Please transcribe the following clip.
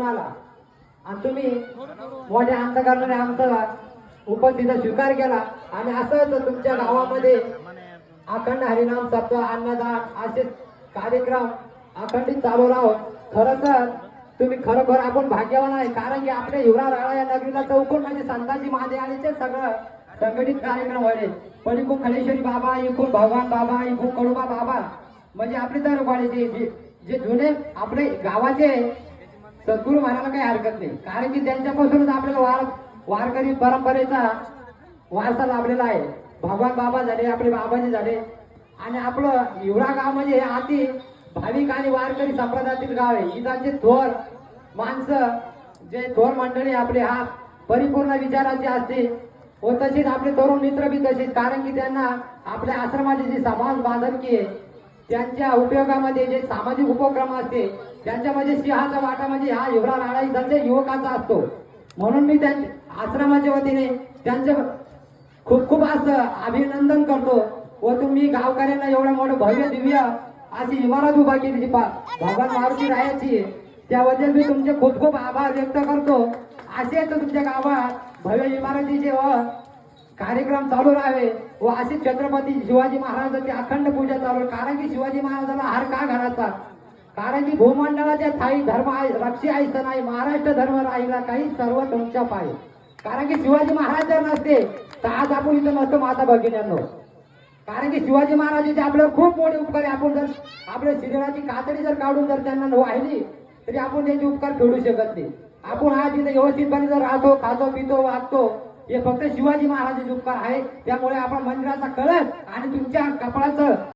आणि तुम्ही मोठ्या अंतकरणाने आमचा उपस्थितीचा स्वीकार केला. आणि असंच तुमच्या गावामध्ये अखंड हरिनाम सत्व अन्नदान असे कार्यक्रम अखंडित चालू राहो. खरं तर तुम्ही खरोखर आपण भाग्यवान आहे. कारण की आपल्या युवराज राळा या नगरीला चौकून म्हणजे संताजी मादे आणि ते सगळं संघटित कार्यक्रम व्हायचे पण इकून खलेश्वरी बाबा इकून भगवान बाबा इकून कडोबा बाबा म्हणजे आपली तर वाडीचे जे जे जुने आपले गावाचे सद्गुरू म्हणायला काही हरकत नाही. कारण की त्यांच्यापासूनच आपल्याला वार वारकरी परंपरेचा वारसा लाभलेला आहे. भगवान बाबा झाले आपले बाबाजी झाले. आणि आपलं हिवरा गाव म्हणजे हे अति भाविक आणि वारकरी संप्रदायातील गाव आहे. इथांचे थोर माणसं जे थोर मंडळी आपले हा परिपूर्ण विचाराचे असते व तसेच आपले तरुण मित्र बी तसेच कारण की त्यांना आपल्या आश्रमाची जी समाज बांधणकी आहे त्यांच्या उपयोगामध्ये जे सामाजिक उपक्रम असते त्यांच्यामध्ये सिंहाचा वाटा म्हणजे हा युवरा राणा त्यांच्या युवकाचा असतो. म्हणून मी त्यांच्या आश्रमाच्या वतीने त्यांचं खूप खूप असं अभिनंदन करतो व तुम्ही गावकऱ्यांना एवढं मोठं भव्य दिव्य अशी इमारत उभा केली. भगवान मारुती रायाची त्याबद्दल मी तुमचे खूप खूप आभार व्यक्त करतो. असेच तुमच्या गावात भव्य इमारतीचे व कार्यक्रम चालू राहावे. व असे छत्रपती शिवाजी महाराजांची अखंड पूजा चालू कारण की शिवाजी महाराजांना हार का घालायचा? कारण की भूमंडळाच्या थाई धर्म आहे रक्षी आहे सण आहे महाराष्ट्र धर्म राहिला काही सर्व तुमच्या पाय. कारण की शिवाजी महाराज जर नसते तर आज आपण इथं नसतो माता भगिन्यांनो कारण की शिवाजी महाराजांचे आपल्यावर खूप मोठे उपकार आहे. आपण जर आपल्या शरीराची कातडी जर काढून जर त्यांना वाहिली तरी आपण त्यांचे उपकार फेडू शकत नाही. आपण आज इथे व्यवस्थितपणे जर राहतो खातो पितो वागतो हे फक्त शिवाजी महाराजांचे उपकार आहे त्यामुळे आपण मंदिराचा कळस आणि तुमच्या कपाळाचं